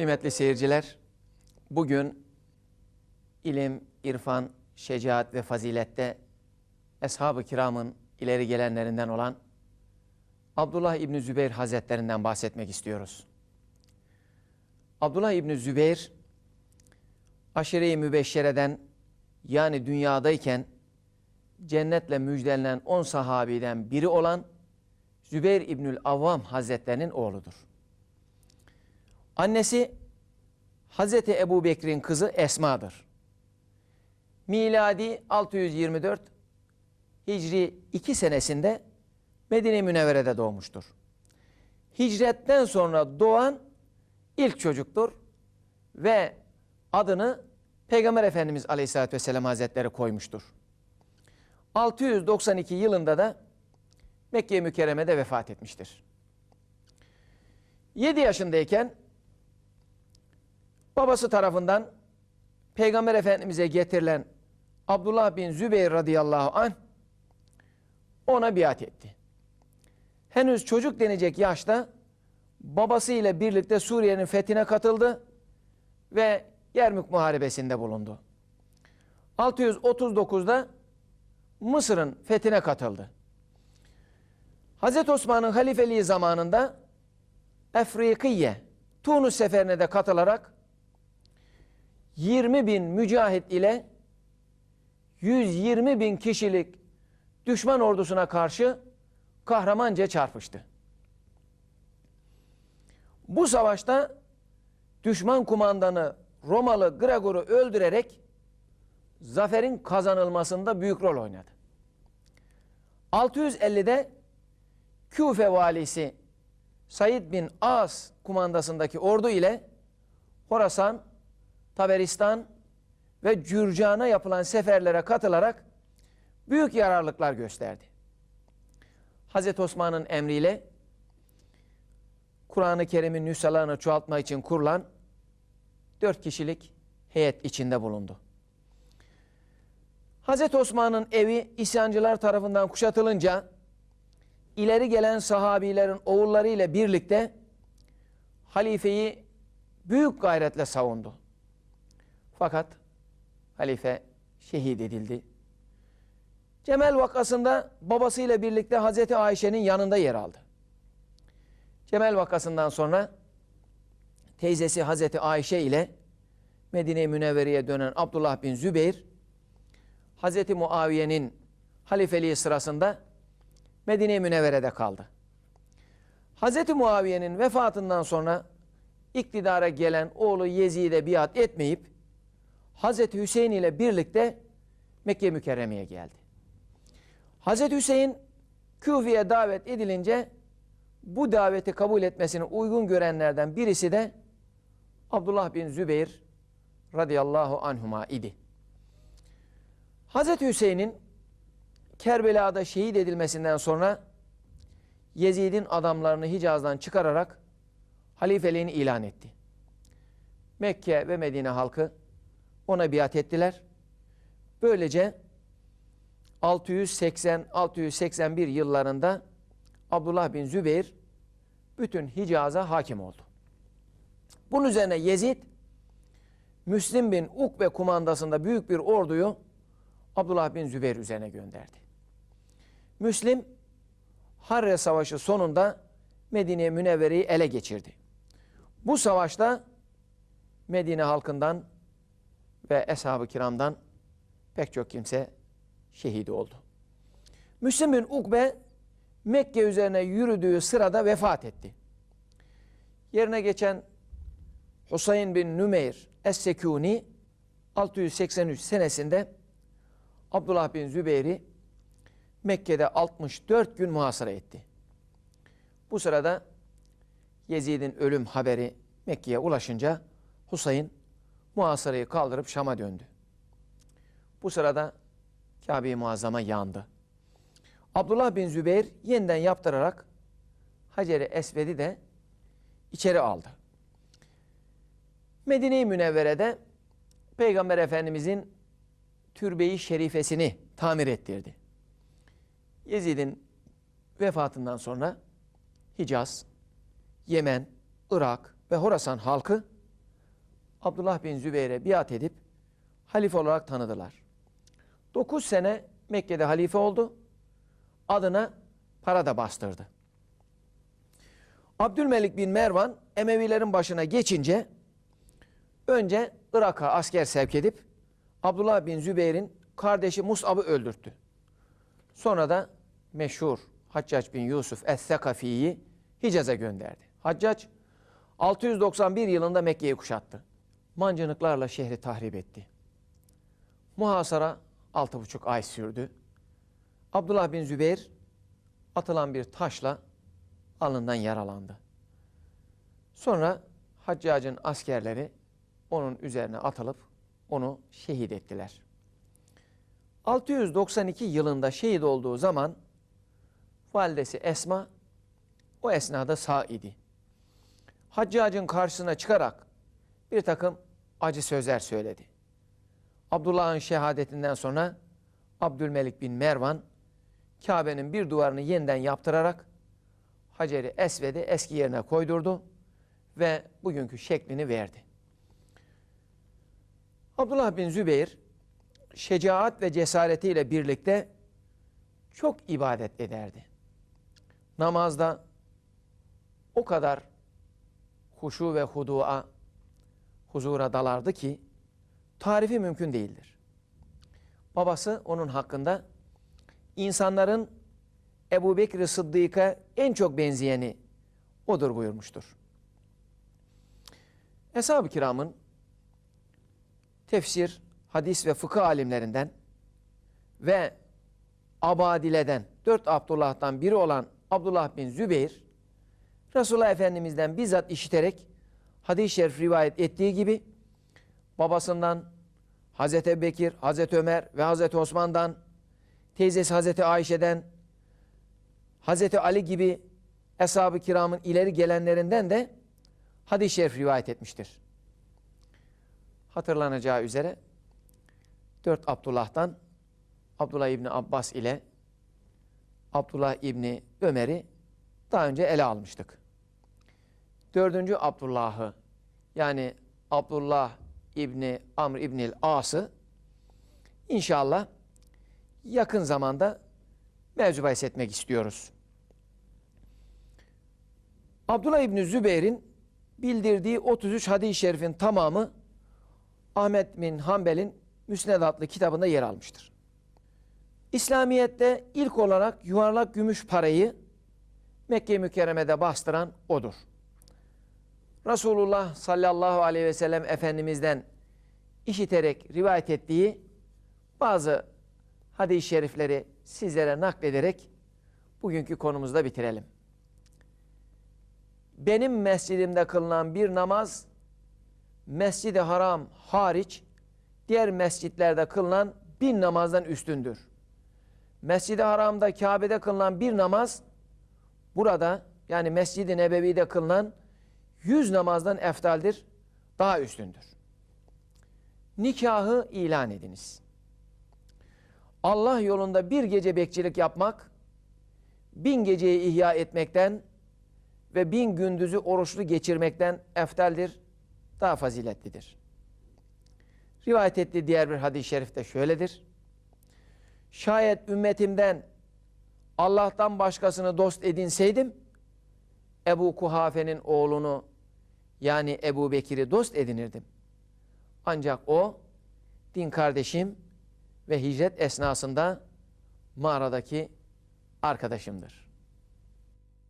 Kıymetli seyirciler, bugün ilim, irfan, şecaat ve fazilette Eshab-ı Kiram'ın ileri gelenlerinden olan Abdullah İbni Zübeyir Hazretlerinden bahsetmek istiyoruz. Abdullah İbni Zübeyir, aşire-i mübeşşereden yani dünyadayken cennetle müjdelenen on sahabiden biri olan Zübeyir İbnül Avvam Hazretlerinin oğludur. Annesi Hazreti Ebu Bekir'in kızı Esma'dır. Miladi 624 Hicri 2 senesinde Medine Münevvere'de doğmuştur. Hicretten sonra doğan ilk çocuktur ve adını Peygamber Efendimiz Aleyhisselatü Vesselam Hazretleri koymuştur. 692 yılında da Mekke-i Mükerreme'de vefat etmiştir. 7 yaşındayken babası tarafından Peygamber Efendimiz'e getirilen Abdullah bin Zübeyir radıyallahu anh ona biat etti. Henüz çocuk denecek yaşta babası ile birlikte Suriye'nin fethine katıldı ve Yermük Muharebesi'nde bulundu. 639'da Mısır'ın fethine katıldı. Hazreti Osman'ın halifeliği zamanında Efrikiye, Tunus seferine de katılarak 20 bin mücahit ile 120 bin kişilik düşman ordusuna karşı kahramanca çarpıştı. Bu savaşta düşman kumandanı Romalı Gregor'u öldürerek zaferin kazanılmasında büyük rol oynadı. 650'de Küfe valisi Said bin As kumandasındaki ordu ile Horasan, Taberistan ve Cürcan'a yapılan seferlere katılarak büyük yararlıklar gösterdi. Hazreti Osman'ın emriyle Kur'an-ı Kerim'in nüshalarını çoğaltma için kurulan dört kişilik heyet içinde bulundu. Hazreti Osman'ın evi isyancılar tarafından kuşatılınca ileri gelen sahabilerin oğulları ile birlikte halifeyi büyük gayretle savundu. Fakat halife şehit edildi. Cemel vakasında babasıyla birlikte Hazreti Ayşe'nin yanında yer aldı. Cemel vakasından sonra teyzesi Hazreti Ayşe ile Medine-i Münevvere'ye dönen Abdullah bin Zübeyir Hazreti Muaviye'nin halifeliği sırasında Medine-i Münevvere'de kaldı. Hazreti Muaviye'nin vefatından sonra iktidara gelen oğlu Yezid'e biat etmeyip Hazreti Hüseyin ile birlikte Mekke mükerremeye geldi. Hazreti Hüseyin Küfe'ye davet edilince bu daveti kabul etmesini uygun görenlerden birisi de Abdullah bin Zübeyir radıyallahu anhuma idi. Hazreti Hüseyin'in Kerbela'da şehit edilmesinden sonra Yezid'in adamlarını Hicaz'dan çıkararak halifeliğini ilan etti. Mekke ve Medine halkı ona biat ettiler. Böylece 680-681 yıllarında Abdullah bin Zübeyir bütün Hicaz'a hakim oldu. Bunun üzerine Yezid, Müslim bin Ukbe kumandasında büyük bir orduyu Abdullah bin Zübeyir üzerine gönderdi. Müslim, Harre Savaşı sonunda Medine Münevvere'yi ele geçirdi. Bu savaşta Medine halkından ve Eshab-ı Kiram'dan pek çok kimse şehit oldu. Müslim bin Ukbe Mekke üzerine yürüdüğü sırada vefat etti. Yerine geçen Husayn bin Nümeyr Es-Sekuni 683 senesinde Abdullah bin Zübeyir'i Mekke'de 64 gün muhasara etti. Bu sırada Yezid'in ölüm haberi Mekke'ye ulaşınca Husayn muhasarayı kaldırıp Şam'a döndü. Bu sırada Kabe-i Muazzama yandı. Abdullah bin Zübeyir yeniden yaptırarak Hacer-i Esved'i de içeri aldı. Medine-i Münevvere'de Peygamber Efendimizin türbeyi şerifesini tamir ettirdi. Yezid'in vefatından sonra Hicaz, Yemen, Irak ve Horasan halkı Abdullah bin Zübeyir'e biat edip halife olarak tanıdılar. 9 sene Mekke'de halife oldu. Adına para da bastırdı. Abdülmelik bin Mervan Emevilerin başına geçince önce Irak'a asker sevk edip Abdullah bin Zübeyir'in kardeşi Mus'ab'ı öldürttü. Sonra da meşhur Haccac bin Yusuf Es-Sekafi'yi Hicaz'a gönderdi. Haccac 691 yılında Mekke'yi kuşattı. Mancınıklarla şehri tahrip etti. Muhasara 6,5 ay sürdü. Abdullah bin Zübeyir atılan bir taşla alnından yaralandı. Sonra Haccac'ın askerleri onun üzerine atılıp onu şehit ettiler. 692 yılında şehit olduğu zaman validesi Esma o esnada sağ idi. Haccac'ın karşısına çıkarak bir takım acı sözler söyledi. Abdullah'ın şehadetinden sonra Abdülmelik bin Mervan Kabe'nin bir duvarını yeniden yaptırarak Hacer-i Esved'i eski yerine koydurdu ve bugünkü şeklini verdi. Abdullah bin Zübeyir şecaat ve cesaretiyle birlikte çok ibadet ederdi. Namazda o kadar huşu ve hudu'a, huzura dalardı ki tarifi mümkün değildir. Babası onun hakkında insanların Ebu Bekir Sıddık'a en çok benzeyeni odur buyurmuştur. Eshab-ı kiramın tefsir, hadis ve fıkıh alimlerinden ve Abadile'den, dört Abdullah'tan biri olan Abdullah bin Zübeyir, Resulullah Efendimiz'den bizzat işiterek hadis-i şerif rivayet ettiği gibi babasından Hazreti Bekir, Hazreti Ömer ve Hazreti Osman'dan, teyzesi Hazreti Ayşe'den, Hazreti Ali gibi Eshab-ı kiramın ileri gelenlerinden de hadis-i şerif rivayet etmiştir. Hatırlanacağı üzere dört Abdullah'tan Abdullah İbni Abbas ile Abdullah İbni Ömer'i daha önce ele almıştık. Dördüncü Abdullah'ı yani Abdullah İbni Amr İbnil As'ı inşallah yakın zamanda mevzu bahis etmek istiyoruz. Abdullah İbni Zübeyir'in bildirdiği 33 hadis-i şerifin tamamı Ahmet bin Hanbel'in Müsned adlı kitabında yer almıştır. İslamiyet'te ilk olarak yuvarlak gümüş parayı Mekke-i Mükerreme'de bastıran odur. Resulullah sallallahu aleyhi ve sellem Efendimiz'den işiterek rivayet ettiği bazı hadis-i şerifleri sizlere naklederek bugünkü konumuzda bitirelim. Benim mescidimde kılınan bir namaz Mescid-i Haram hariç diğer mescitlerde kılınan bin namazdan üstündür. Mescid-i Haram'da Kabe'de kılınan bir namaz burada yani Mescid-i Nebevi'de kılınan yüz namazdan eftaldir, daha üstündür. Nikahı ilan ediniz. Allah yolunda bir gece bekçilik yapmak, bin geceyi ihya etmekten ve bin gündüzü oruçlu geçirmekten eftaldir, daha faziletlidir. Rivayet ettiği diğer bir hadis-i şerif de şöyledir. Şayet ümmetimden Allah'tan başkasını dost edinseydim, Ebu Kuhafe'nin oğlunu yani Ebu Bekir'i dost edinirdim. Ancak o din kardeşim ve hicret esnasında mağaradaki arkadaşımdır.